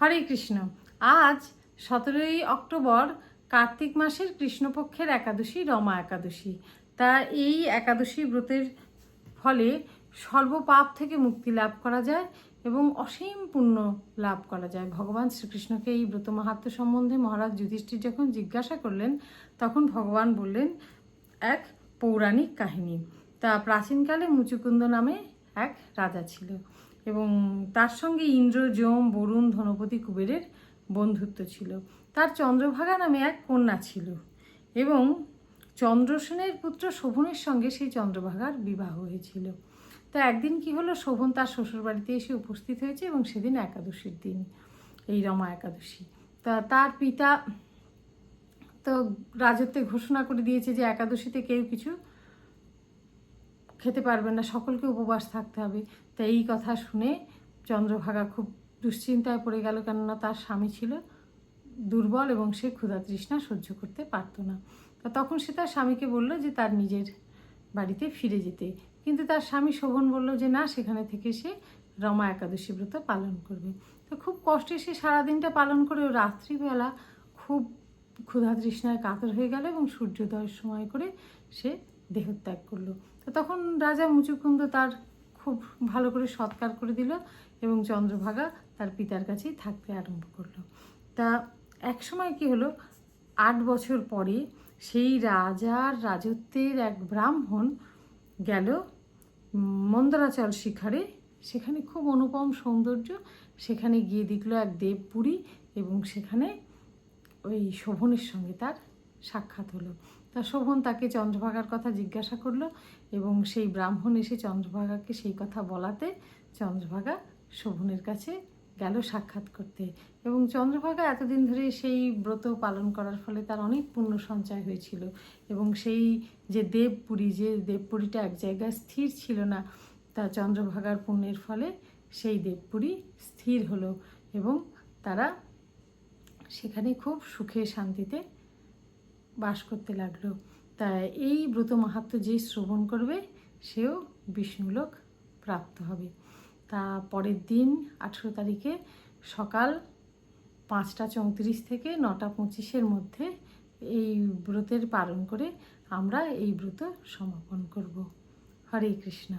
হরে কৃষ্ণ। আজ সতেরোই অক্টোবর কার্তিক মাসের কৃষ্ণপক্ষের একাদশী, রমা একাদশী। তা এই একাদশী ব্রতের ফলে সর্বপাপ থেকে মুক্তি লাভ করা যায় এবং অসীম পুণ্য লাভ করা যায়। ভগবান শ্রীকৃষ্ণকে এই ব্রত মাহাত্ম সম্বন্ধে মহারাজ যুধিষ্ঠির যখন জিজ্ঞাসা করলেন, তখন ভগবান বললেন, এক পৌরাণিক কাহিনী। তা প্রাচীনকালে মুচুকুন্দ নামে এক রাজা ছিল। এবং তার সঙ্গে ইন্দ্র, যম, বরুণ, ধনপতি কুবেরের বন্ধুত্ব ছিল। তার চন্দ্রভাগা নামে এক কন্যা ছিল এবং চন্দ্রসেনের পুত্র শোভনের সঙ্গে সেই চন্দ্রভাগার বিবাহ হয়েছিল। তা একদিন কি হলো? শোভন তার শ্বশুরবাড়িতে এসে উপস্থিত হয়েছে এবং সেদিন একাদশীর দিন, এই রমা একাদশী। তা তার পিতা তো রাজত্বে ঘোষণা করে দিয়েছে যে একাদশীতে কেউ কিছু খেতে পারবে না, সকলকে উপবাস থাকতে হবে। তাই এই কথা শুনে চন্দ্রভাগা খুব দুশ্চিন্তায় পড়ে গেল কেননা তার স্বামী ছিল দুর্বল এবং সে ক্ষুধা তৃষ্ণা সহ্য করতে পারত না। তা তখন সে তার স্বামীকে বলল যে তার নিজের বাড়িতে ফিরে যেতে। কিন্তু তার স্বামী শোভন বলল যে না, সেখানে থেকে সে রমা একাদশী ব্রত পালন করবে। তো খুব কষ্টে সে সারাদিনটা পালন করে রাত্রিবেলা খুব ক্ষুধা তৃষ্ণায় কাতর হয়ে গেল এবং সূর্যোদয়ের সময় করে সে দেহত্যাগ করল। তো তখন রাজা মুচুকুন্দ তার খুব ভালো করে সৎকার করে দিল এবং চন্দ্রভাগা তার পিতার কাছেই থাকতে আরম্ভ করল। তা এক সময় কি হলো, আট বছর পরে সেই রাজার রাজত্বের এক ব্রাহ্মণ গেল মন্দরাচল শিখারে। সেখানে খুব অনুপম সৌন্দর্য। সেখানে গিয়ে দেখল এক দেবপুরী এবং সেখানে ওই শোভনের সঙ্গে তার সাক্ষাৎ হলো। তা শোভন তাকে চন্দ্রভাগার কথা জিজ্ঞাসা করল এবং সেই ব্রাহ্মণ এসে চন্দ্রভাগাকে সেই কথা বলাতে চন্দ্রভাগা শোভনের কাছে গেল সাক্ষাৎ করতে। এবং চন্দ্রভাগা এতদিন ধরে সেই ব্রত পালন করার ফলে তার অনেক পুণ্য সঞ্চয় হয়েছিল এবং সেই যে দেবপুরী, যে দেবপুরীটা এক জায়গায় স্থির ছিল না, তা চন্দ্রভাগার পুণ্যের ফলে সেই দেবপুরী স্থির হলো এবং তারা সেখানে খুব সুখে শান্তিতে বাস করতে লাগল। তা এই ব্রত মাহাত্ম যে শ্রবণ করবে, সেও বিষ্ণুলোক প্রাপ্ত হবে। তা পরের দিন আঠেরো তারিখে সকাল পাঁচটা চৌত্রিশ থেকে নটা পঁচিশের মধ্যে এই ব্রতের পালন করে আমরা এই ব্রত সমাপন করব। হরে কৃষ্ণ।